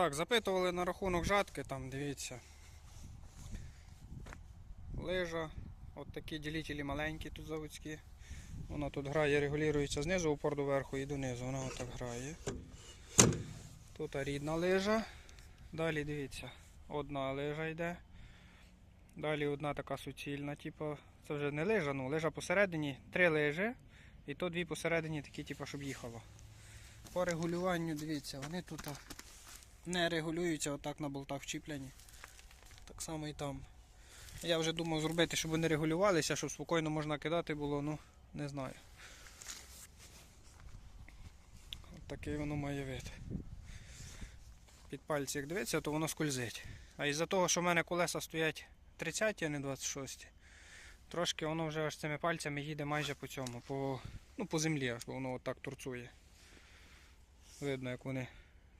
Так, запитували на рахунок жатки, там дивіться. Лижа, от такі ділителі маленькі тут заводські. Вона тут грає, регулюється знизу упор до верху і донизу. Вона отак грає. Тут рідна лижа. Далі дивіться, одна лижа йде. Далі одна така суцільна, типу, це вже не лижа, ну лижа посередині, три лижі. І то дві посередині такі, типу, щоб їхало. По регулюванню, дивіться, вони тут не регулюються отак на болтах вчіплені. Так само і там. Я вже думав зробити, щоб вони регулювалися, щоб спокійно можна кидати було, ну не знаю. От такий воно має вид. Під пальці як дивиться, то воно скользить. А із-за того, що в мене колеса стоять 30, а не 26, трошки воно вже аж цими пальцями їде майже по цьому, по, ну, по землі, аж воно отак торцує. Видно, як вони